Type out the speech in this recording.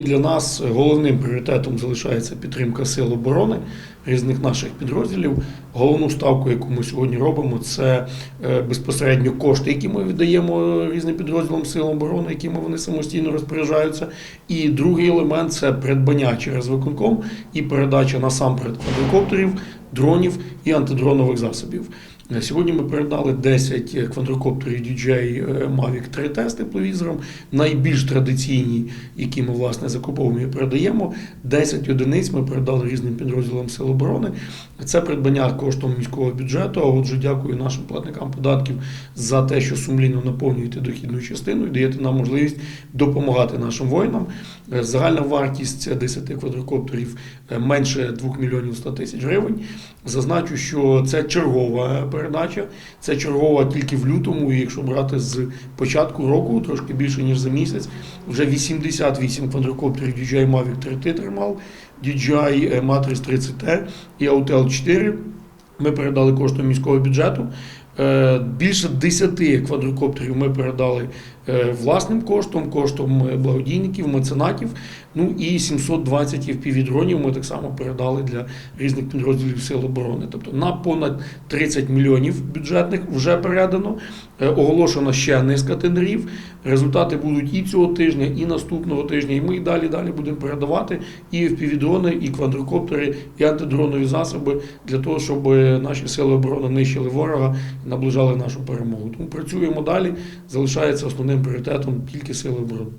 Для нас головним пріоритетом залишається підтримка сил оборони різних наших підрозділів. Головну ставку, яку ми сьогодні робимо, це е, безпосередньо кошти, які ми віддаємо різним підрозділам сил оборони, якими вони самостійно розпоряджаються. І другий елемент це придбання через виконком і передача насамперед квадрокоптерів, дронів і антидронових засобів. Е, Сьогодні ми передали 10 квадрокоптерів DJI Mavic 3T з тепловізором, найбільш традиційні, які ми власне закуповуємо і передаємо. 10 одиниць ми передали різним підрозділам Сил оборони. Це придбання коштом міського бюджету. А отже, дякую нашим платникам податків за те, що сумлінно наповнюєте дохідну частину і даєте нам можливість допомагати нашим воїнам. Е, Загальна вартість 10 квадрокоптерів е, менше 2 мільйонів 100 тисяч гривень. Зазначу, що це чергова передача, це чергова тільки в лютому. І якщо брати з початку року, трошки більше ніж за місяць, вже 88 квадрокоптерів DJI Mavic 3T тримав, DJI Matrix 30T і Autel 4. Ми передали коштом міського бюджету. Е, Більше 10 квадрокоптерів ми передали е, власним коштом, коштом е, благодійників, меценатів. Ну і 720 FPV-дронів ми так само передали для різних підрозділів Сил оборони. Тобто на понад 30 мільйонів бюджетних вже передано. Оголошено ще низка тендерів. Результати будуть і цього тижня, і наступного тижня. І ми і далі далі будемо передавати і FPV-дрони, і квадрокоптери, і антидронові засоби для того, щоб наші сили оборони нищили ворога наближали нашу перемогу. Тому працюємо далі. Залишається основним пріоритетом тільки сили оборони.